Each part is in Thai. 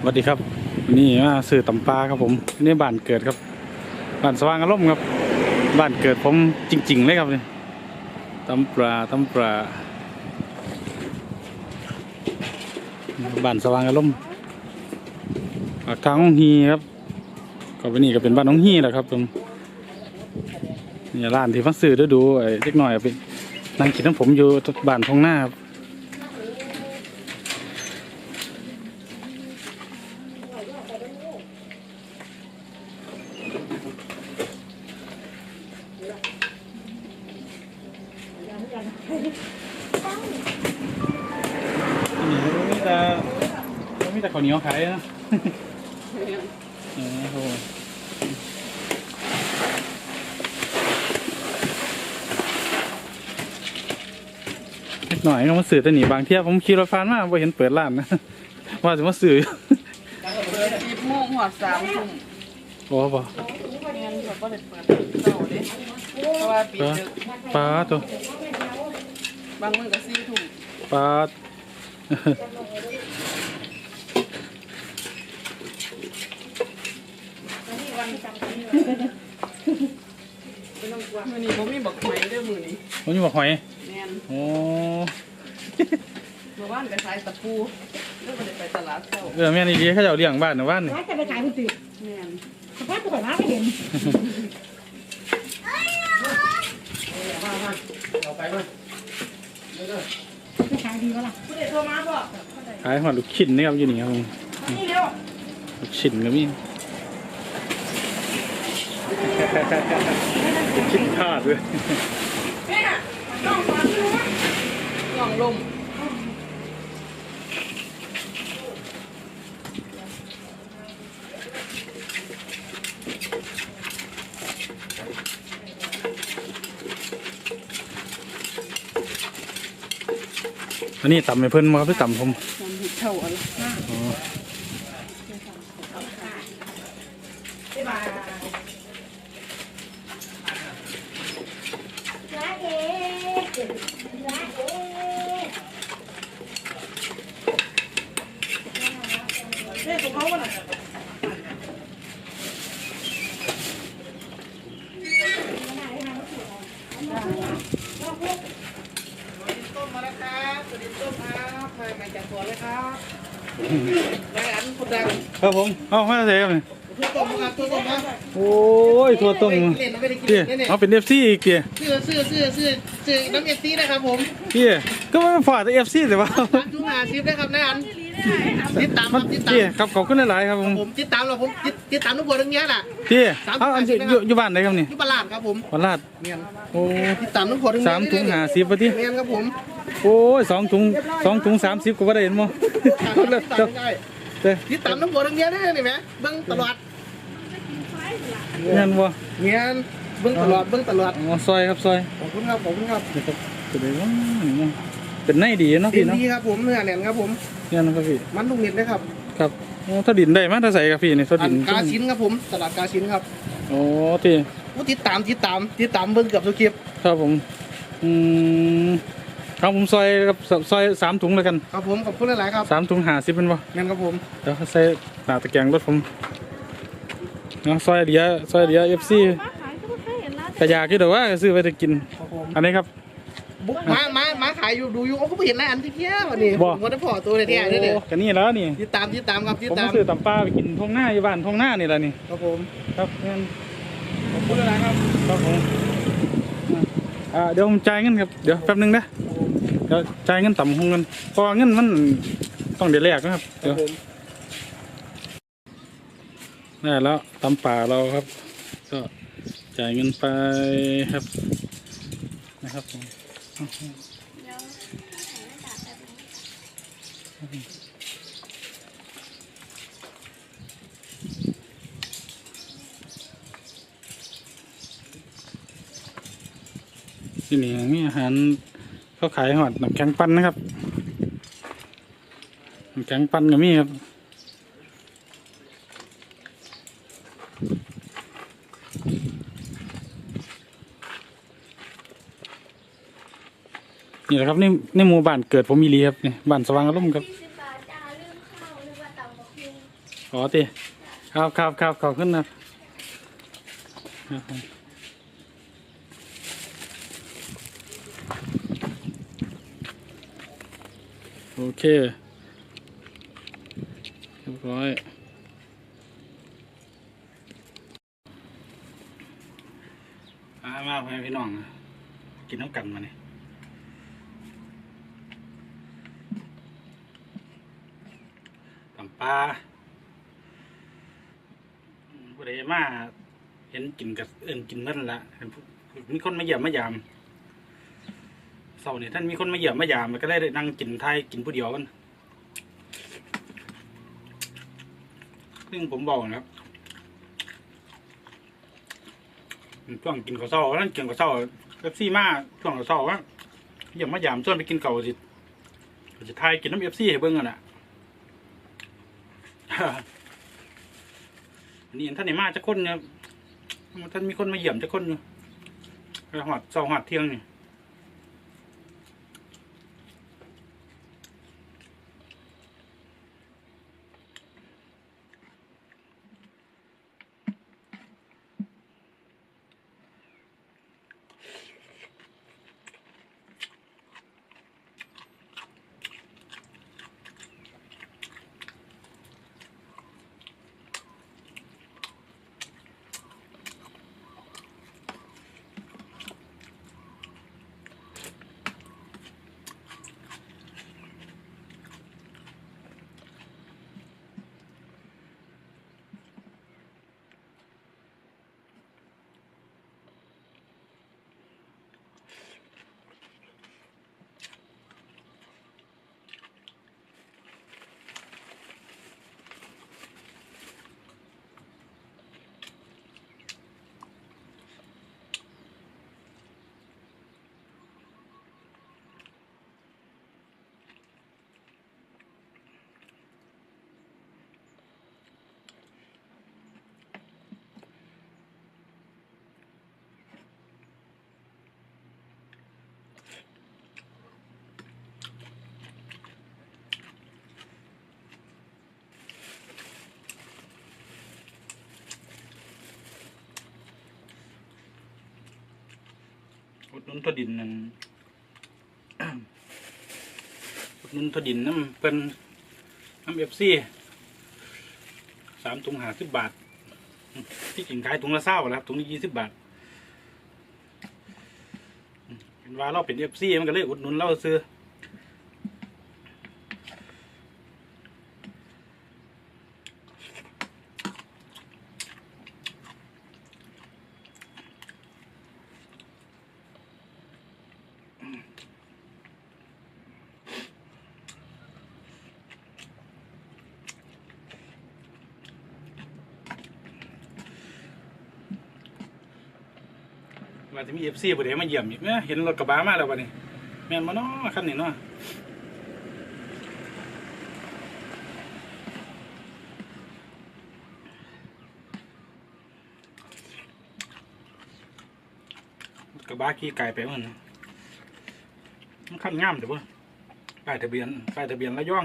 สวัสดีครับ นี่มาสื่อตำปลาครับผมนี่บ้านเกิดครับบ้านสว่างอารมณ์ครับบ้านเกิดผมจริง ๆ เลยครับนี่ตำปลาตำปลาบ้านสว่างอารมณ์ปากทางน้องฮีครับก็ไปนี่ก็เป็นบ้านน้องฮีแหละครับผมนี่ร้านที่มาซื้อดูดูไอ้เล็กหน่อยไปนั่งกินน้ำผมอยู่บ้านทงหน้าครับ มีแต่ข้าวเหนียวขายนะเออครับผมเล็กหน่อยก็มาสื่อแต่หนีบางเที่ยผมขี่รถผ่านมาไ่เห็นเปิดร้านนะว่าจะมาสื่อสิบโมงหัวสามทุ่มโอ้บ่เงินเขาก็เลยเปิดเช้าเด้เพราะว่าปิดดึกปลาตัวบางมื้อก็สี่ทุ่มป ลามื้อนี้บ่มีบักไหมเด้อมื้อนี้ผมอยู่บอกหอยแม่นโอ้ เมื่อวานไปขายตะปูแล้วก็ได้ไปตลาดเช้าเออแม่นี่ดีเขาจะเอาเลี้ยงบ้านนะบ้านนี่ว่าจะไปขายคุณตื่นแม่นสภาพตัวน้าไม่เห็นเอาไปมั้ยไปขายดีก็ล่ะผู้ใดโทรมาบ่ขายหอดลูกชิ้นนี่ครับอยู่นี่ครับผมนี่เร็วลูกชิ้นก็มี ลูกชิ้นทาดด้วยกล่องลมอันนี้ต่ำให้เพิ่นมาครับหรือต่ำผมทำเท่าอะไรานเอ๊ร้านเอ๊ เฮ้ยของเขาบ่น่ะ ต้มมาแล้วครับสวัสดีต้มครับใครมาจากสวนเลยครับนายอันคนดังครับผมเอาไม่ใส่ครับนี่ ทั่วต้มครับทั่วต้มครับโอ้ยทั่วต้มเล่นไม่ได้กินเตี้ยเล่นเนี่ยเอาเป็นเอฟซีอีกเตี้ยซื้อซื้อซื้อซื้อซื้อน้ำเอฟซีนะครับผมเตี้ยก็ไม่ฝาดแต่เอฟซีแต่ว่าตามจุ่มหาซิปนะครับนายอันติดตามคมัรันบติดตามเตี้ยครับขอบคุณหลายๆครับผมผมติดตามเราผมติดติดตามทุกคนเรื่องนี้แหละเตี้ยสามเอาอันสิบอยู่อยู่บ้านไหนครับนี่ยุบลาดครับผมวันลาดเมียนโอ้ติดตามทุกคนเรื่องนี้สามถุงหาสิบปะที่เมียนครับผมโอ้ยสองถุงสองถุงสามสิบก็ว่าได้เห็นมั้งติดตามได้เต้ติดตามทุกคนเรื่องนี้ได้นี่ไหมเบิ้งตลอด เงินบ่เมียนเบิ้งตลอดเบิ้งตลอดอ๋อซอยครับซอยขอบคุณครับขอบคุณครับนี่ครับเป็นไงวะเป็นไงดีเนาะดิพี่นเนาะดีครับผมเนื้อแน่นครับผมเงินครับพี่มันลูกเน็ตเลยครับครับโอ้ถ้าดินได้มาถ้าใส่กับพี่นี่ถ้าอัดินนกาชินครับผมตลาดกาชินครับโอ้ที่ผู้ติดตามติดตามติดตามเบิ้งเกือบทุกคลิปครับผมอืมครับผมซอยกับซอยสามถุงแล้วกันครับผมขอบคุณหลายๆครับสามถุงหาสิบเป็นบ่แม่นครับผมเดี๋ยวใส่หน้าตะแกรงรถผมเนาะซอยเดียซอยเดียเอฟซีกระยากอยู่แต่ว่าซื้อไปจะกินครับผมอันนี้ครับบุ๊กมามามาขายอยู่ดูอยู่โอ้ก็เห็นนายอันที่เพี้ยวันนี้บ่ผมก็ได้พอตัวเลยแท้ๆนี่เลยโอ้กันนี่แล้วนี่ติดตามติดตามครับติดผมตามมาซื้อตำปลาไปกินทงหน้าอยู่บ้านทงหน้านี่แหละนี่ครับผมครับงั้นขอบคุณหลายๆครับครับผมอ่าเดี๋ยวผมจ่ายเงินครับเดี๋ยวแป๊บหนึงนะเดี๋ยวจ่ายเงินต่ำคงเงินเพราะว่าเงินมันต้องเดี๋ยวแรกนะครับครัเดี๋บยวผม ได้แล้วตำป่าเราครับ ก็จ่ายเงินไปครับ นะครับผมที่นี่มีอาหารเขาขายหอดน้ำแข็งปั้นนะครับน้ำแข็งปั้นก็มีครับ แหละครับนี่ในหมู่บ้านเกิดผมมีรีครับนี่บ้านสว่างอารมณ์ครับสิบบาทจ้าลืมข้าวหรือว่าตำบักหุ่งอ๋อติครับครับครับขอบคุณนะครับผมโอเคเรียบร้อยมามาพ่อแม่พี่น้องกินน้ำกันมาเนี่ยตำ ปลาบรีมาเห็นกินกับเอินกินนั่นละเห็นมีคนมาเยี่ยมมายามเสาร์นี่ท่านมีคนมาเยี่ยมมายามมันก็ได้นั่งกินไทยกินผู้เดียวกันซึ่งผมบอกนะครับช่วงกินข้าวเช้านั่นกินข้าวเช้าเป๊ปซี่มาช่วงข้าวเช้าว่าเยี่ยมมายามส่วนไปกินเก่าสิจะไทยกินน้ำเอฟซี่ให้เบิ่งกันอะ อันนี้ท่านไหนมาจะคนเนี่ยท่านมีคนมาเยี่ยมจะคนอยู่หอดเสาหอดเที่ยงนี่ นทวดินนั่นอุดหนุนทวดินน้ำเป็นน้ำเอฟซีสามถุงหาสิบบาท ที่จริงขายถุงละเศร้าแล้วครับถุงละยี่สิบบาทเห็นว่าเราเป็นเอฟซีมันก็เลยอุดหนุนเราซื้อ ว่าจะมีเอฟซีผู้ใดมาเยี่ยมอีกเนี่ยเห็นรถกระบะมาแล้ววันนี้แม่นมาเนาะคันนี้เนาะกระบะขี่ไก่ไปมันมันคันงามเดี๋ยวเ่ป้ายทะเบียนป้ายทะเบียนระยอง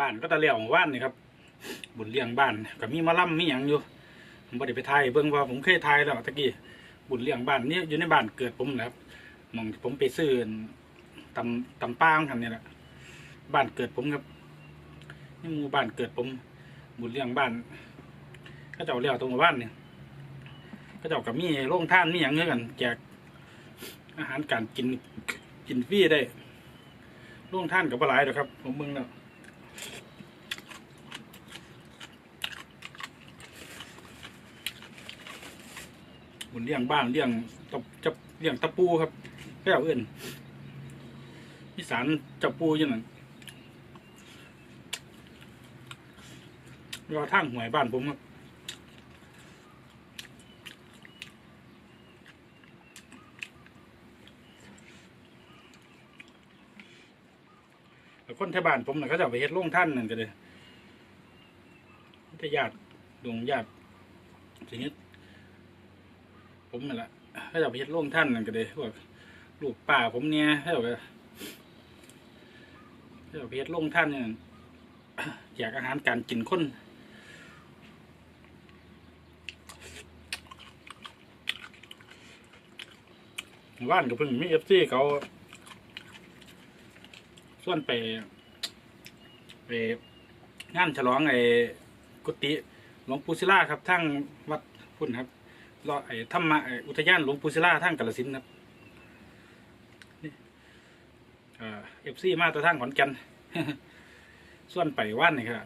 บ้านก็ตะเลี้ยงว่านนี่ครับบุญเลี้ยงบ้านก็มีมาล่ำมีหยังอยู่ผมบ่ได้ไปถ่ายเบิ่งว่าผมเคยถ่ายแล้วตะกี้บุญเลี้ยงบ้านนี่อยู่ในบ้านเกิดผมนะครับมองผมไปซื้อตำตำป้างกันนี่ยแหละบ้านเกิดผมครับนี่หมู่บ้านเกิดผม บุญเลี้ยงบ้านก็เจ้าเลี้ยวตรงบ้านเนี่ยก็เจ้ากับมีโรงท่านมีหยังเงี้ยกันแจกอาหารการกินกินฟรีได้โรงท่านกับปลายเด้อครับ ผมเบิ่งแล้ว บุญเลี้ยงบ้านเลี้ยงตะจะเลี้ยงตะปูครับแก้วเอื่นอีสานจะปูยังนั้นรอทางหวยบ้านผมครับแล้วคนคนที่บ้านผมน่ะเขาจะไปเฮ็ดโรงท่านนั่นก็เลยทญาติดวงญาติทีนี้ ผมนั่นแหละเขาจะเอาไปเฮ็ดโรงท่านนั่นก็เลยพวกลูกป่าผมเนี่ยเขาจะเอาไปเขาจะเอาไปเฮ็ดโรงท่านเนี่ยอยากอาหารการกินคนว่านก็เพิ่งมีเอฟซีเขาส่วนไปไปงานฉลองไอ้กุฏิหลวงปู่ศิลาครับทั้งวัดพุ่นครับ รอไอ้ธรรมะไอ้อุทยานหลวงปู่ศิลาทั้งกาฬสินครับนี่เอฟซีมาตัวทั้งขอนแก่นส่วนไปว่านนี่ครับ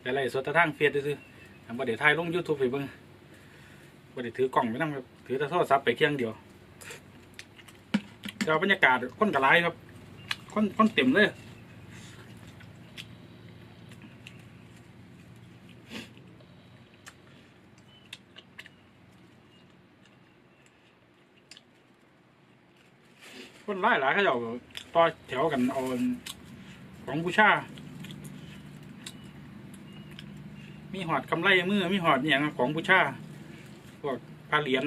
แต่ไรสดแตะทั้งเฟียดซื้อๆทำบ่ได้ถ่ายลงยูทูบไปเบิ่งบ่ได้ถือกล่องไปนั่งครับ ถือแต่โทรศัพท์ไปเครื่องเดียวเดี๋ยวบรรยากาศคนกระไรครับ คนคนเต็มเลย คนไล่หลายเขาจะเอาต่อแถวกันเอาของบูชา มีหอดกำไรมือมีหอดอย่างของบูชาพวกผ้าเหรียญ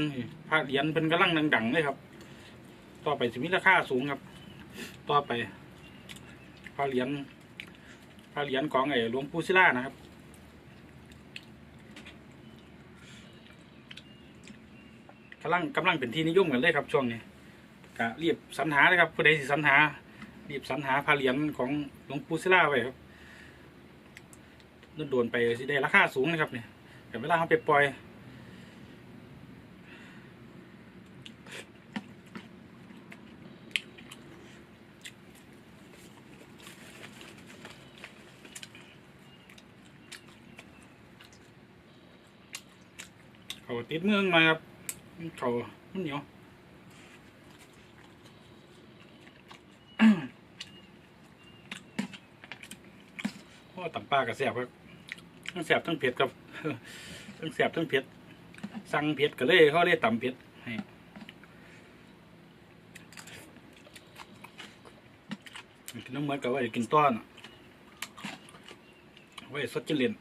ผ้าเหรียญเป็นกำลังดังๆเลยครับ ต่อไปจะมีราคาสูงครับ ต่อไปพระเหรียญพระเหรียญของไอ้หลวงปู่ศิลานะครับกำลังกำลังเป็นที่นิยมกันเลยครับช่วงนี้ ก็รีบสรรหาเลยครับผู้ใดสิสรรหารีบสรรหาพระเหรียญของหลวงปู่ศิลาไว้ครับโดนไปสิได้ราคาสูงนะครับเนี่ยแต่เวลาเขาไปปล่อยเขาติดเมืองมาครับเขามันเหนียว อ้ต่ำปลากระแสบครับทั้งแสบทั้งเผ็ดครับทั้งแสบทั้งเผ็ด สั่งเผ็ดก็เลยเขาเลยต่ำเผ็ดให้กินน้ำเหมือนกับว่าจะกินต้อนไว้สดจินเลน